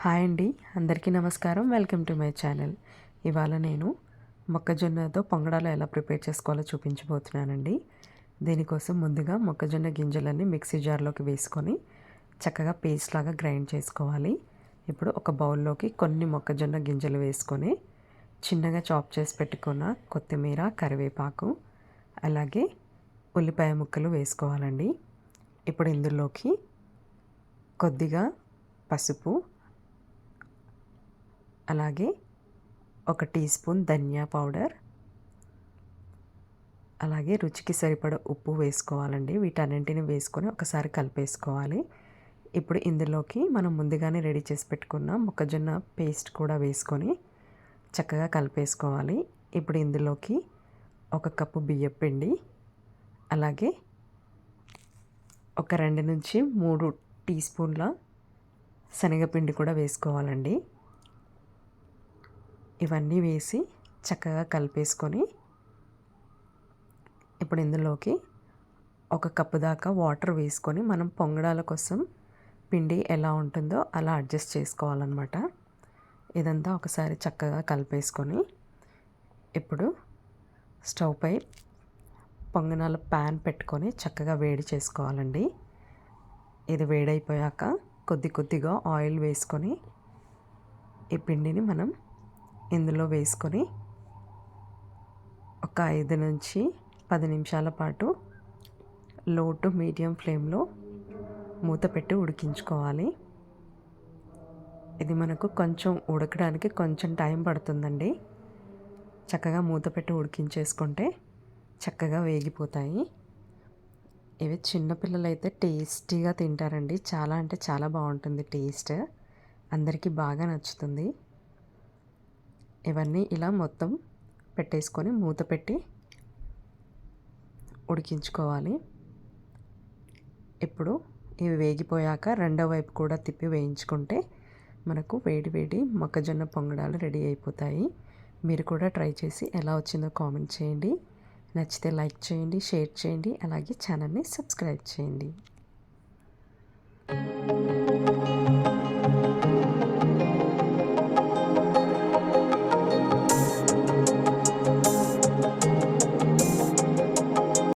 Hi అండి. అందరికీ నమస్కారం. Welcome to my channel. ఇవాళ నేను మొక్కజొన్నతో పొంగడాలు ఎలా ప్రిపేర్ చేసుకోవాలో చూపించబోతున్నానండి. దీనికోసం ముందుగా మొక్కజొన్న గింజలన్నీ మిక్సీ జార్లోకి వేసుకొని చక్కగా పేస్ట్ లాగా గ్రైండ్ చేసుకోవాలి. ఇప్పుడు ఒక బౌల్లోకి కొన్ని మొక్కజొన్న గింజలు వేసుకొని చిన్నగా చాప్ చేసి పెట్టుకున్న కొత్తిమీర కరివేపాకు అలాగే ఉల్లిపాయ ముక్కలు వేసుకోవాలండి. ఇప్పుడు ఇందులోకి కొద్దిగా పసుపు అలాగే ఒక టీ స్పూన్ ధనియా పౌడర్ అలాగే రుచికి సరిపడ ఉప్పు వేసుకోవాలండి. వీటన్నింటిని వేసుకొని ఒకసారి కలిపేసుకోవాలి. ఇప్పుడు ఇందులోకి మనం ముందుగానే రెడీ చేసి పెట్టుకున్న మొక్కజొన్న పేస్ట్ కూడా వేసుకొని చక్కగా కలిపేసుకోవాలి. ఇప్పుడు ఇందులోకి ఒక కప్పు బియ్యం పిండి అలాగే ఒక రెండు నుంచి మూడు టీ స్పూన్ల శనగపిండి కూడా వేసుకోవాలండి. ఇవన్నీ వేసి చక్కగా కలిపేసుకొని ఇప్పుడు ఇందులోకి ఒక కప్పు దాకా వాటర్ వేసుకొని మనం పొంగడాల కోసం పిండి ఎలా ఉంటుందో అలా అడ్జస్ట్ చేసుకోవాలన్నమాట. ఇదంతా ఒకసారి చక్కగా కలిపేసుకొని ఇప్పుడు స్టవ్ పై పొంగనాల ప్యాన్ పెట్టుకొని చక్కగా వేడి చేసుకోవాలండి. ఇది వేడైపోయాక కొద్ది కొద్దిగా ఆయిల్ వేసుకొని ఈ పిండిని మనం ఇందులో వేసుకొని ఒక ఐదు నుంచి పది నిమిషాల పాటు లో టు మీడియం ఫ్లేమ్లో మూత పెట్టి ఉడికించుకోవాలి. ఇది మనకు కొంచెం ఉడకడానికి కొంచెం టైం పడుతుందండి. చక్కగా మూత పెట్టి ఉడికించేసుకుంటే చక్కగా వేగిపోతాయి. ఇవి చిన్నపిల్లలు అయితే టేస్టీగా తింటారండి. చాలా అంటే చాలా బాగుంటుంది టేస్ట్. అందరికీ బాగా నచ్చుతుంది. ఇవన్నీ ఇలా మొత్తం పెట్టేసుకొని మూత పెట్టి ఉడికించుకోవాలి. ఇప్పుడు ఇవి వేగిపోయాక రెండో వైపు కూడా తిప్పి వేయించుకుంటే మనకు వేడి వేడి మొక్కజొన్న పొంగడాలు రెడీ అయిపోతాయి. మీరు కూడా ట్రై చేసి ఎలా వచ్చిందో కామెంట్ చేయండి. నచ్చితే లైక్ చేయండి షేర్ చేయండి అలాగే ఛానల్ని సబ్స్క్రైబ్ చేయండి.